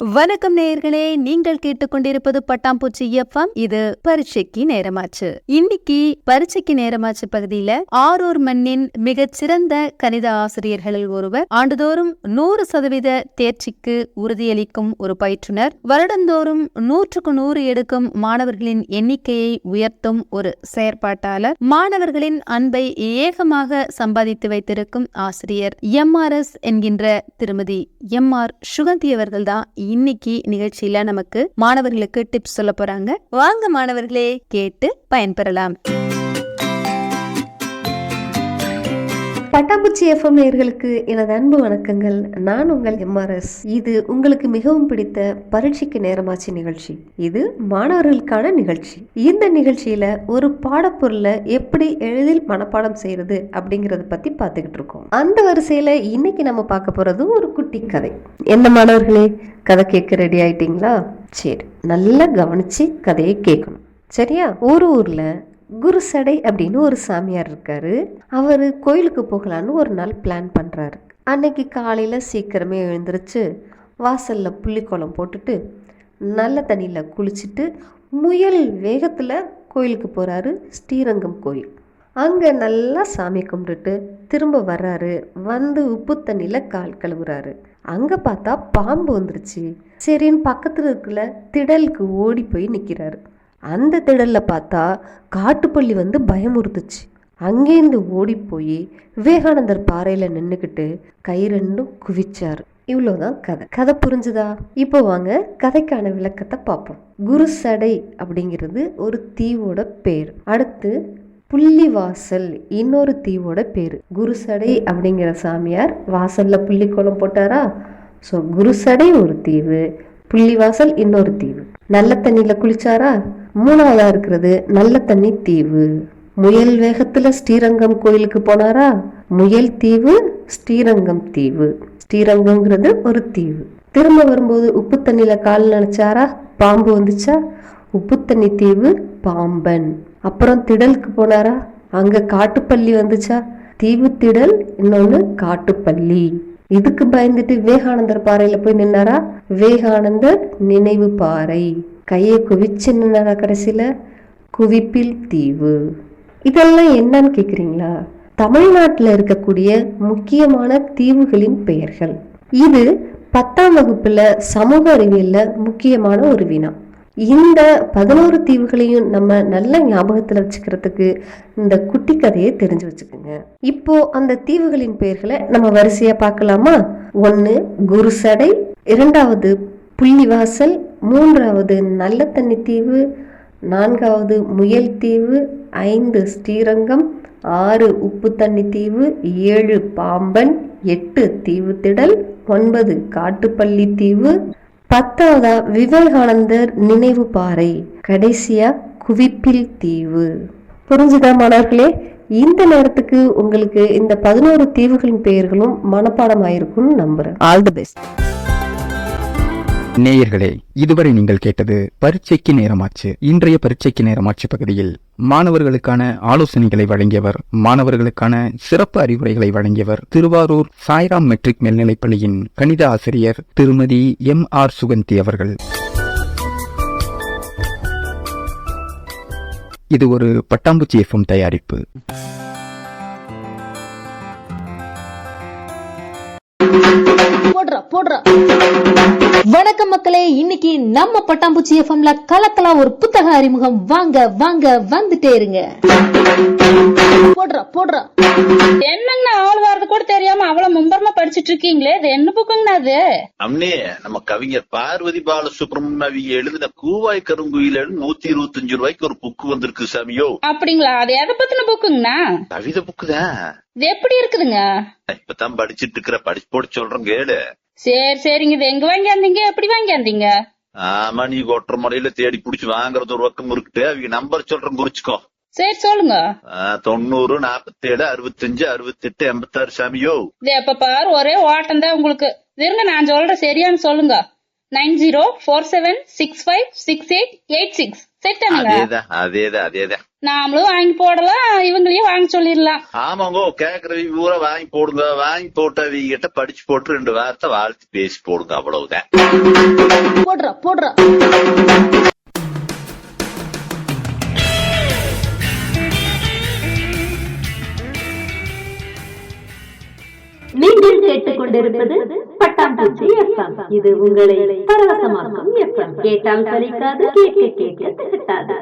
வணக்கம் நேயர்களே நீங்கள் கேட்டுக்கொண்டிருப்பது பட்டாம்பூச்சி எஃப்எம். இது பரீட்சைக்கு நேரமாச்சு. இன்னைக்கு பரீட்சைக்கு நேரமாச்சு பகுதியில ஆரூர் மண்ணின் மிகச் சிறந்த கணித ஆசிரியர்களில் ஒருவர் ஆண்டுதோறும் நூறு சதவீத தேர்ச்சிக்கு உறுதியளிக்கும் ஒரு பயிற்றுனர் வருடந்தோறும் நூற்றுக்கு நூறு எடுக்கும் மாணவர்களின் எண்ணிக்கையை உயர்த்தும் ஒரு செயற்பாட்டாளர் மாணவர்களின் அன்பை ஏகமாக சம்பாதித்து வைத்திருக்கும் ஆசிரியர் எம்ஆர்எஸ் என்கின்ற திருமதி எம் ஆர் சுகந்தி அவர்கள்தான் இன்னைக்கு நிகழ்ச்சியில நமக்கு மாணவர்களுக்கு டிப்ஸ் சொல்ல போறாங்க. வாங்க மாணவர்களே கேட்டு பயன்பெறலாம். பட்டாம்பூச்சி எஃப்எம் நேர்களுக்கு எனது அன்பு வணக்கங்கள். நான் உங்கள் எம்ஆர்எஸ் இது உங்களுக்கு மிகவும் பிடித்த பரீட்சைக்கு நேரமாச்சு நிகழ்ச்சி. இது மாணவர்களுக்கான நிகழ்ச்சி. இந்த நிகழ்ச்சியில ஒரு பாடப்பொருளை எப்படி எளிதில் மனப்பாடம் செய்யறது அப்படிங்கறத பத்தி பார்த்துக்கிட்டு இருக்கோம். அந்த வரிசையில இன்னைக்கு நம்ம பார்க்க போறதும் ஒரு குட்டி கதை. என்ன மாணவர்களே கதை கேட்க ரெடி ஆயிட்டீங்களா? சரி நல்லா கவனிச்சு கதையை கேட்கணும். சரியா? ஒரு ஊர்ல குருசடை அப்படின்னு ஒரு சாமியார் இருக்கார். அவர் கோயிலுக்கு போகலான்னு ஒரு நாள் பிளான் பண்ணுறாரு அன்னைக்கு காலையில் சீக்கிரமே எழுந்திரிச்சு வாசலில் புள்ளிக்கோளம் போட்டுட்டு நல்ல தண்ணியில் குளிச்சுட்டு முயல் வேகத்தில் கோயிலுக்கு போகிறாரு ஸ்ரீரங்கம் கோயில். அங்கே நல்லா சாமி கும்பிட்டுட்டு திரும்ப வர்றாரு. வந்து உப்பு தண்ணியில் கால் கழுவுறாரு. அங்கே பார்த்தா பாம்பு வந்துருச்சு. சரின்னு பக்கத்தில் இருக்கிற திடலுக்கு ஓடி போய் நிற்கிறாரு அந்த திடலில் பார்த்தா காட்டுப்பள்ளி வந்து பயமுறுத்துச்சு. அங்கேருந்து ஓடி போய் விவேகானந்தர் பாறையில் நின்றுக்கிட்டு கை ரெண்டும் குவிச்சார். இவ்வளோதான் கதை. கதை புரிஞ்சுதா? இப்போ வாங்க கதைக்கான விளக்கத்தை பார்ப்போம். குரு சடை அப்படிங்கிறது ஒரு தீவோட பேர். அடுத்து புள்ளிவாசல் இன்னொரு தீவோட பேர். குருசடை அப்படிங்கிற சாமியார் வாசல்ல புள்ளிக்கோலம் போட்டாரா? ஸோ குருசடை ஒரு தீவு புள்ளிவாசல் இன்னொரு தீவு. நல்ல தண்ணியில குளிச்சாரா? மூணாவதா இருக்கிறது நல்ல தண்ணி தீவு. முயல் வேகத்துல ஸ்ரீரங்கம் கோயிலுக்கு போனாரா? முயல் தீவு ஸ்ரீரங்கம் தீவு. ஸ்ரீரங்கம்ங்கிறது ஒரு தீவு. திரும்ப வரும்போது உப்பு தண்ணியில கால் நினைச்சாரா? பாம்பு வந்துச்சா? உப்பு தண்ணி தீவு பாம்பன். அப்புறம் திடலுக்கு போனாரா? அங்க காட்டுப்பள்ளி வந்துச்சா? தீவு திடல் இன்னொன்னு காட்டுப்பள்ளி. இதுக்கு பயந்துட்டு விவேகானந்தர் பாறையில போய் நின்னாரா? விவேகானந்தர் நினைவு பாறை. கையை குவிச்சு நின்னாரா கடைசியில? குவிப்பில் தீவு. இதெல்லாம் என்னன்னு கேட்குறீங்களா தமிழ்நாட்டில் இருக்கக்கூடிய முக்கியமான தீவுகளின் பெயர்கள். இது பத்தாம் வகுப்பில் சமூக அறிவியலில் முக்கியமான ஒரு வினா. இந்த பதினோரு தீவுகளையும் நம்ம நல்ல ஞாபகத்தில் வச்சுக்கிறதுக்கு இந்த குட்டி கதையை தெரிஞ்சு வச்சுக்கோங்க. இப்போ அந்த தீவுகளின் பெயர்களை நம்ம வரிசையாக பார்க்கலாமா? ஒன்று குருசடை இரண்டாவது புள்ளிவாசல் மூன்றாவது நல்ல தண்ணி தீவு நான்காவது முயல் தீவு ஐந்து ஸ்ரீரங்கம் ஆறு உப்பு தண்ணி தீவு ஏழு பாம்பன் எட்டு தீவு திடல் ஒன்பது காட்டுப்பள்ளி தீவு. பத்தாவதா விவேகானந்தர் நினைவு பாறை கடைசியா குவிப்பில் தீவு. புரிஞ்சுதா மாணவர்களே? இந்த நேரத்துக்கு உங்களுக்கு இந்த பதினோரு தீவுகளின் பெயர்களும் மனப்பாடம் ஆயிருக்கும்னு நம்புறேன். ஆல் தி பெஸ்ட் நேயர்களே இதுவரை நீங்கள் கேட்டது பரீட்சைக்கு நேரமாச்சு. இன்றைய பரீட்சைக்கு நேரமாச்சு பகுதியில் மாணவர்களுக்கான ஆலோசனைகளை வழங்கியவர் மாணவர்களுக்கான சிறப்பு அறிவுரைகளை வழங்கியவர் திருவாரூர் சாய்ராம் மெட்ரிக் மேல்நிலைப்பள்ளியின் கணித ஆசிரியர் திருமதி எம் ஆர் சுகந்தி அவர்கள். இது ஒரு பட்டாம்பூச்சி எஃப்எம் தயாரிப்பு. போடுறா போடுறா. வணக்கம் மக்களே இன்னைக்கு நம்ம பட்டாம்பூச்சி எஃப்எம்ல கலக்கலா ஒரு புத்தக அறிமுகம். வாங்க வாங்க வந்துட்டே இருங்க. போடுறா போடுறா. என்னங்கண்ணா ஆள் வர்றது கூட தெரியாம அவ்வளவு மும்பரமா படிச்சிட்டு இருக்கீங்களே? இது என்ன புக்குங்கண்ணா அது? அம்னே நம்ம கவிஞர் பார்வதி பாலசுப்ரமணியம் அவங்க எழுதின கூவாய் கருங்குயில நூத்தி இருபத்தஞ்சு ரூபாய்க்கு ஒரு புக்கு வந்திருக்கு சாமியோ. அப்படிங்களா? அது எதை பத்தின புக்குங்கண்ணா? கவிதை புக்கு தான் இது எப்படி இருக்குதுங்க? இப்பதான் படிச்சிட்டு இருக்கிற படிச்சு போட்டு சொல்றேன் கேளு. சரி சரிங்க. இது எங்க வாங்கியாந்தீங்க எப்படி வாங்கியாந்தீங்க ஆமா நீ கொட்டுற முறையில தேடி புடிச்சு வாங்குறது ஒரு பக்கம் இருக்குட்டு அவங்க நம்பர் சொல்றேன் குறிச்சுக்கோ. சரி சொல்லுங்க. தொண்ணூறு நாப்பத்தேழு அறுபத்தஞ்சு அறுபத்தெட்டு எண்பத்தாறு சாமியோ இது எப்ப பாரு ஒரே ஓட்டம் தான் உங்களுக்கு. இருங்க நான் சொல்றேன் சரியான்னு சொல்லுங்க. Nine zero four seven six five six eight eight six. Set அதேதான் அதேதான் அதேதான். நாமளும் வாங்கி போடலாம் இவங்களையும் வாங்க சொல்லிடலாம். ஆமாங்கோ கேக்குறவங்க பூரா வாங்கி போடுங்க வாங்கி போட்டவங்க கிட்ட படிச்சு போட்டு ரெண்டு வார்த்தை வாழ்த்து பேசி போடுங்க அவ்வளவுதான். போடுறா போடுறா. கொண்டிருப்பது பட்டாம்பூச்சி எஃப்எம். இது உங்களை பரவசமாக்கும் எஃப்எம். கேட்டால் சலிக்காது கேட்க கேட்க திகட்டாது.